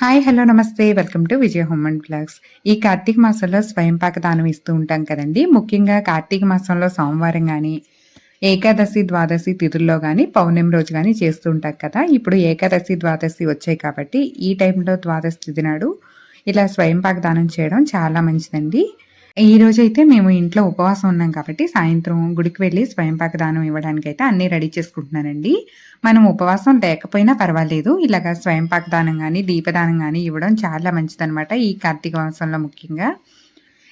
Hi hello నమస్తే. Welcome to Vijaya home and blogs ఈ కార్తీక మాసంలో స్వయంపాక దానం ఇస్తూ ఉంటాం కదండి. ముఖ్యంగా కార్తీక మాసంలో సోమవారం కానీ ఏకాదశి ద్వాదశి తిథుల్లో కానీ పౌర్ణమి రోజు కానీ చేస్తూ ఉంటాం కదా. ఇప్పుడు ఏకాదశి ద్వాదశి వచ్చాయి కాబట్టి ఈ టైంలో ద్వాదశి తిథి నాడు ఇలా స్వయంపాక దానం చేయడం చాలా మంచిదండి. ఈ రోజు అయితే మేము ఇంట్లో ఉపవాసం ఉన్నాం కాబట్టి సాయంత్రం గుడికి వెళ్ళి స్వయంపాక దానం ఇవ్వడానికి అయితే అన్ని రెడీ చేసుకుంటున్నానండి. మనం ఉపవాసం లేకపోయినా పర్వాలేదు. ఇలాగ స్వయంపాక దానం కానీ దీపదానం కానీ ఇవ్వడం చాలా మంచిదనమాట ఈ కార్తీక మాసంలో ముఖ్యంగా.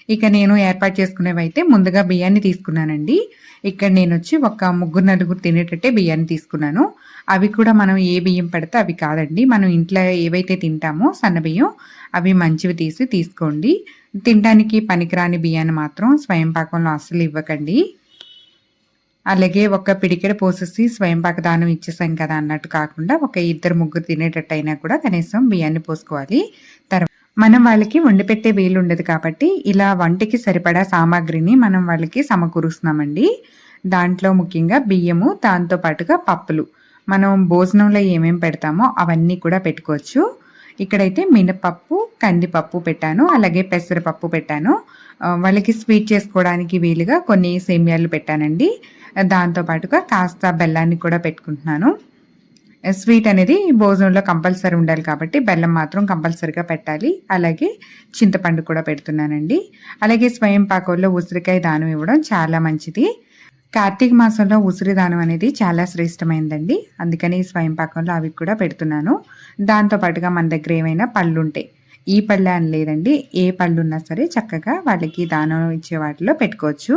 ఇక నేను ఏర్పాటు చేసుకునేవి అయితే ముందుగా బియ్యాన్ని తీసుకున్నానండి. ఇక్కడ నేను వచ్చి ఒక ముగ్గురు నలుగురు తినేటట్టే బియ్యాన్ని తీసుకున్నాను. అవి కూడా మనం ఏ బియ్యం పెడితే అవి కాదండి. మనం ఇంట్లో ఏవైతే తింటామో సన్న బియ్యం అవి మంచివి తీసి తీసుకోండి. తినడానికి పనికిరాని బియ్యాన్ని మాత్రం స్వయం పాకంలో అస్సలు ఇవ్వకండి. అలాగే ఒక పిడికెడ పోసేసి స్వయం దానం ఇచ్చేసాం కదా అన్నట్టు కాకుండా ఒక ఇద్దరు ముగ్గురు తినేటట్టు అయినా కూడా కనీసం బియ్యాన్ని పోసుకోవాలి. తర్వాత మనం వాళ్ళకి వండి పెట్టే వీలు ఉండదు కాబట్టి ఇలా వంటికి సరిపడా సామాగ్రిని మనం వాళ్ళకి సమకూరుస్తున్నామండి. దాంట్లో ముఖ్యంగా బియ్యము దాంతో పాటుగా పప్పులు. మనం భోజనంలో ఏమేమి పెడతామో అవన్నీ కూడా పెట్టుకోవచ్చు. ఇక్కడైతే మినపప్పు కందిపప్పు పెట్టాను అలాగే పెసరపప్పు పెట్టాను. వాళ్ళకి స్వీట్ చేసుకోవడానికి వీలుగా కొన్ని సేమియాలు పెట్టానండి. దాంతోపాటుగా కాస్త బెల్లాన్ని కూడా పెట్టుకుంటున్నాను. స్వీట్ అనేది భోజనంలో కంపల్సరీ ఉండాలి కాబట్టి బెల్లం మాత్రం కంపల్సరీగా పెట్టాలి. అలాగే చింతపండు కూడా పెడుతున్నానండి. అలాగే స్వయం పాకంలో ఉసిరికాయ దానం ఇవ్వడం చాలా మంచిది. కార్తీక మాసంలో ఉసిరి దానం అనేది చాలా శ్రేష్టమైందండి. అందుకని స్వయం పాకంలో అవి కూడా పెడుతున్నాను. దాంతోపాటుగా మన దగ్గర ఏమైనా పళ్ళు ఉంటాయి ఈ పళ్ళు అని లేదండి ఏ పళ్ళు ఉన్నా సరే చక్కగా వాళ్ళకి దానం ఇచ్చే వాటిలో పెట్టుకోవచ్చు.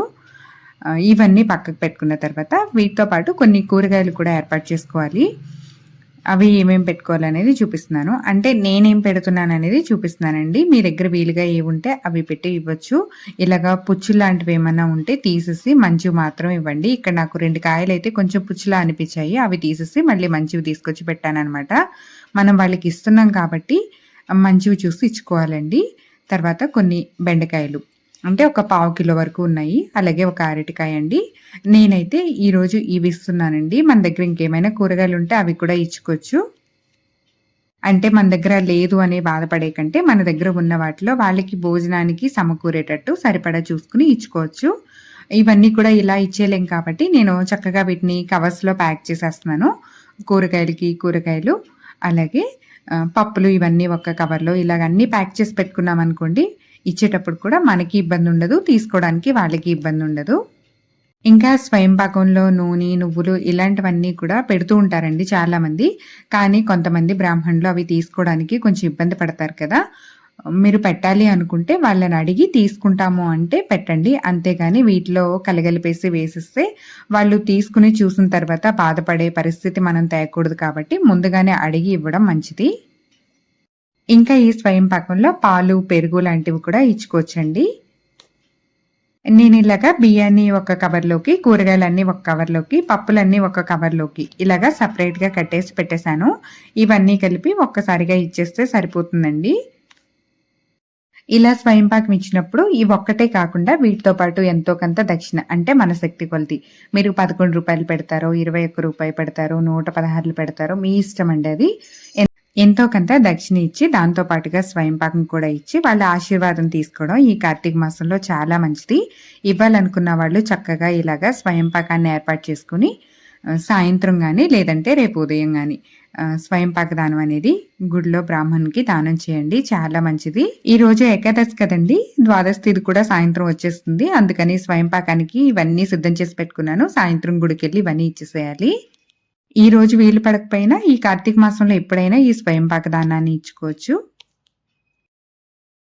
ఇవన్నీ పక్కకు పెట్టుకున్న తర్వాత వీటితో పాటు కొన్ని కూరగాయలు కూడా ఏర్పాటు చేసుకోవాలి. అవి ఏమేమి పెట్టుకోవాలనేది చూపిస్తున్నాను. అంటే నేనేం పెడుతున్నాను అనేది చూపిస్తున్నానండి. మీ దగ్గర వీలుగా ఏ ఉంటే అవి పెట్టి ఇవ్వచ్చు. ఇలాగా పుచ్చు లాంటివి ఏమైనా ఉంటే తీసేసి మంచివి మాత్రం ఇవ్వండి. ఇక్కడ నాకు రెండు కాయలు అయితే కొంచెం పుచ్చులా అనిపించాయి. అవి తీసేసి మళ్ళీ మంచివి తీసుకొచ్చి పెట్టానమాట మనం వాళ్ళకి ఇస్తున్నాం కాబట్టి మంచివి చూసి ఇచ్చుకోవాలండి. తర్వాత కొన్ని బెండకాయలు. అంటే ఒక పావు కిలో వరకు ఉన్నాయి. అలాగే ఒక అరటికాయ అండి. నేనైతే ఈరోజు ఇవి ఇస్తున్నానండి. మన దగ్గర ఇంకేమైనా కూరగాయలు ఉంటే అవి కూడా ఇచ్చుకోవచ్చు. అంటే మన దగ్గర లేదు అనే బాధపడే కంటే మన దగ్గర ఉన్న వాటిలో వాళ్ళకి భోజనానికి సమకూరేటట్టు సరిపడా చూసుకుని ఇచ్చుకోవచ్చు. ఇవన్నీ కూడా ఇలా ఇచ్చేయలేం కాబట్టి నేను చక్కగా వీటిని కవర్స్లో ప్యాక్ చేసేస్తున్నాను. కూరగాయలకి కూరగాయలు అలాగే పప్పులు ఇవన్నీ ఒక కవర్లో ఇలాగ అన్నీ ప్యాక్ చేసి పెట్టుకున్నాం అనుకోండి ఇచ్చేటప్పుడు కూడా మనకి ఇబ్బంది ఉండదు తీసుకోవడానికి వాళ్ళకి ఇబ్బంది ఉండదు. ఇంకా స్వయం పాకంలో నూనె నువ్వులు ఇలాంటివన్నీ కూడా పెడుతూ ఉంటారండి చాలామంది. కానీ కొంతమంది బ్రాహ్మణులు అవి తీసుకోవడానికి కొంచెం ఇబ్బంది పడతారు కదా. మీరు పెట్టాలి అనుకుంటే వాళ్ళని అడిగి తీసుకుంటాము అంటే పెట్టండి. అంతేగాని వీటిలో కలగలిపేసి వేసిస్తే వాళ్ళు తీసుకుని చూసిన తర్వాత బాధపడే పరిస్థితి మనం తేయకూడదు కాబట్టి ముందుగానే అడిగి ఇవ్వడం మంచిది. ఇంకా ఈ స్వయం పాకంలో పాలు పెరుగు లాంటివి కూడా ఇచ్చుకోవచ్చండి. నేను ఇలాగా బియ్యాన్ని ఒక కవర్లోకి కూరగాయలన్నీ ఒక కవర్లోకి పప్పులన్నీ ఒక కవర్లోకి ఇలాగా సపరేట్గా కట్టేసి పెట్టేశాను. ఇవన్నీ కలిపి ఒక్కసారిగా ఇచ్చేస్తే సరిపోతుందండి. ఇలా స్వయం పాకం ఇచ్చినప్పుడు ఇవి ఒక్కటే కాకుండా వీటితో పాటు ఎంతో కొంత దక్షిణ అంటే మన శక్తి కొలది. మీరు పదకొండు రూపాయలు పెడతారో ఇరవై ఒక్క రూపాయలు పెడతారో నూట పదహారులు పెడతారో మీ ఇష్టం అండి అది. ఎంతో కొంత దక్షిణ ఇచ్చి దాంతో పాటుగా స్వయం పాకం కూడా ఇచ్చి వాళ్ళ ఆశీర్వాదం తీసుకోవడం ఈ కార్తీక మాసంలో చాలా మంచిది. ఇవ్వాలనుకున్న వాళ్ళు చక్కగా ఇలాగా స్వయం పాకాన్ని ఏర్పాటు చేసుకుని సాయంత్రం కానీ లేదంటే రేపు ఉదయం కానీ స్వయం పాక దానం అనేది గుడిలో బ్రాహ్మణ్కి దానం చేయండి. చాలా మంచిది. ఈ రోజు ఏకాదశి కదండి. ద్వాదశిది కూడా సాయంత్రం వచ్చేస్తుంది. అందుకని స్వయం పాకానికి ఇవన్నీ సిద్ధం చేసి పెట్టుకున్నాను. సాయంత్రం గుడికి వెళ్ళి ఇవన్నీ ఇచ్చేసేయాలి. ఈ రోజు వీలు పడకపోయినా ఈ కార్తీక మాసంలో ఎప్పుడైనా ఈ స్వయం పాకదానాన్ని ఇచ్చుకోవచ్చు.